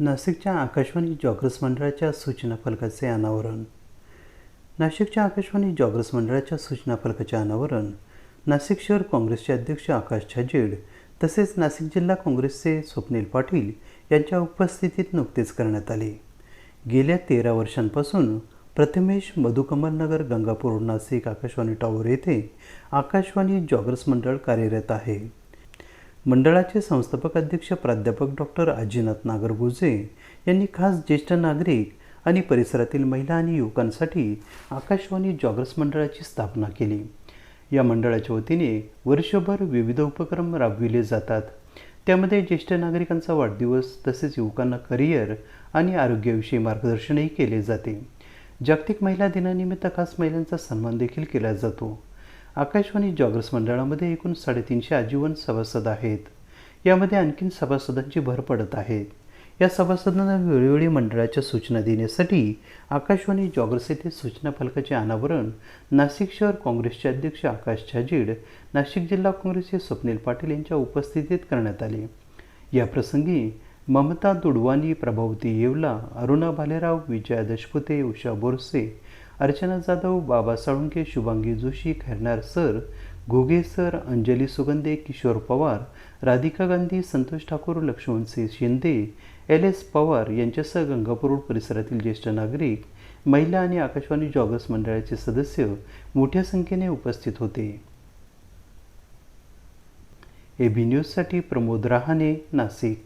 नाशिकच्या आकाशवाणी जॉग्रस मंडळाच्या सूचना फलकाचे अनावरण. नाशिकच्या आकाशवाणी जॉग्रस मंडळाच्या सूचना फलकाचे अनावरण. नाशिक शहर काँग्रेसचे अध्यक्ष आकाश छाजेड तसेच नाशिक जिल्हा काँग्रेसचे स्वप्नील पाटील यांच्या उपस्थितीत नुकतेच करण्यात आले. गेल्या तेरा वर्षांपासून प्रथमेश मधुकमलनगर गंगापूर नाशिक आकाशवाणी टॉवर येथे आकाशवाणी जॉग्रस मंडळ कार्यरत आहे. मंडळाचे संस्थापक अध्यक्ष प्राध्यापक डॉक्टर आजीनाथ नागरगोजे यांनी खास ज्येष्ठ नागरिक आणि परिसरातील महिला आणि युवकांसाठी आकाशवाणी जॉगर्स मंडळाची स्थापना केली. या मंडळाच्या वतीने वर्षभर विविध उपक्रम राबविले जातात. त्यामध्ये ज्येष्ठ नागरिकांचा वाढदिवस तसेच युवकांना करिअर आणि आरोग्याविषयी मार्गदर्शनही केले जाते. जागतिक महिला दिनानिमित्त खास महिलांचा सन्मान देखील केला जातो. आकाशवाणी जॉगर्स मंडळामध्ये एकूण साडेतीनशे आजीवन सभासद आहेत. यामध्ये आणखीन सभासदांची भर पडत आहे. या सभासदांना वेळोवेळी मंडळाच्या सूचना देण्यासाठी आकाशवाणी जॉगर्स येथे सूचना फलकाचे अनावरण नाशिक शहर काँग्रेसचे अध्यक्ष आकाश छाजीड नाशिक जिल्हा काँग्रेसचे स्वप्नील पाटील यांच्या उपस्थितीत करण्यात आले. याप्रसंगी Mamata दुडवानी Prabhavati Yeola Aruna Bhalerao Vijaya दशपुते Usha Borse Archana Jadhav Baba Salunke Shubhangi Joshi Khairnar sir Ghoge sir Anjali Sugandhe Kishor Pawar Radhika Gandhi Santosh Thakur Laxmansingh Shinde L S Pawar यांच्यासह गंगापूर परिसरातील ज्येष्ठ नागरिक महिला आणि आकाशवाणी जॉगर्स मंडळाचे सदस्य मोठ्या संख्येने उपस्थित होते. एबी न्यूजसाठी प्रमोद रहाणे नाशिक.